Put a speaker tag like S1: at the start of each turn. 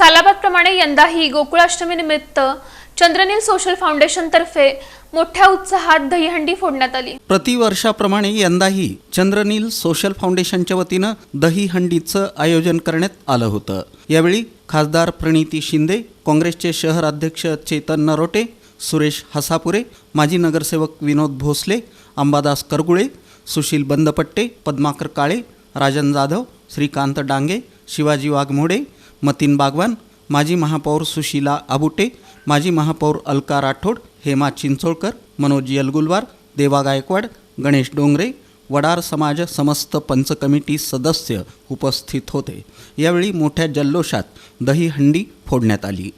S1: सालाबादप्रमाणे यंदाही गोकुळाष्टमी निमित्त चंद्रनील सोशल फाउंडेशनतर्फे मोठ्या उत्साहात दहीहंडी फोडण्यात आली.
S2: प्रतिवर्षाप्रमाणे यंदाही चंद्रनील सोशल फाउंडेशनच्या वतीनं दहीहंडीचं आयोजन करण्यात आलं होतं. यावेळी खासदार प्रणिती शिंदे काँग्रेसचे शहर अध्यक्ष चेतन नरोटे सुरेश हसापुरे माजी नगरसेवक विनोद भोसले अंबादास करगुळे सुशील बंदपट्टे पद्माकर काळे राजन जाधव श्रीकांत डांगे शिवाजी वाघमोडे मतीन बागवान माजी महापौर सुशीला आबुटे माजी महापौर अलका राठोड हेमा चिंचोळकर मनोज यलगुलवार देवा गायकवाड गणेश डोंगरे वडार समाज समस्त पंच कमिटी सदस्य उपस्थित होते. यावेळी मोठ्या जल्लोषात दहीहंडी फोडण्यात आली.